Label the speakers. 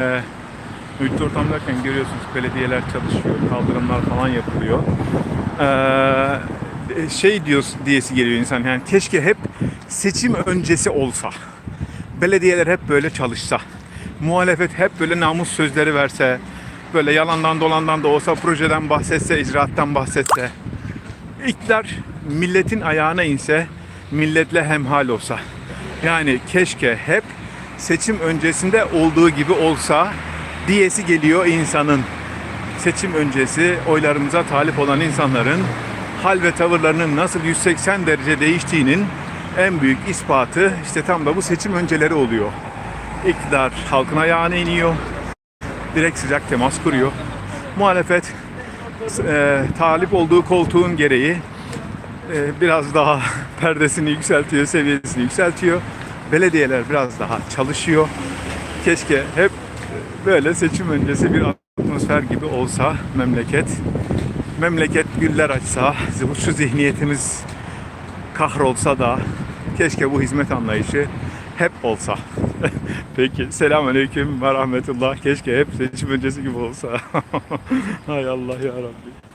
Speaker 1: Ee, Müddet ortamdayken görüyorsunuz belediyeler çalışıyor, kaldırımlar falan yapılıyor. Ee, şey diyor diyesi geliyor insan yani keşke hep seçim öncesi olsa. Belediyeler hep böyle çalışsa. Muhalefet hep böyle namus sözleri verse. Böyle yalandan dolandan da olsa projeden bahsetse, icraattan bahsetse. İktidar milletin ayağına inse, milletle hemhal olsa. Yani keşke hep seçim öncesinde olduğu gibi olsa diyesi geliyor insanın. Seçim öncesi oylarımıza talip olan insanların hal ve tavırlarının nasıl 180 derece değiştiğinin en büyük ispatı işte tam da bu seçim önceleri oluyor. İktidar halkın ayağına iniyor. Direkt sıcak temas kuruyor. Muhalefet e, talip olduğu koltuğun gereği e, biraz daha perdesini yükseltiyor, seviyesini yükseltiyor. Belediyeler biraz daha çalışıyor. Keşke hep böyle seçim öncesi bir atmosfer gibi olsa memleket. Memleket güller açsa, şu zihniyetimiz kahrolsa da keşke bu hizmet anlayışı hep olsa. Peki selamünaleyküm ve rahmetullah. Keşke hep seçim öncesi gibi olsa. Hay Allah ya Rabbi.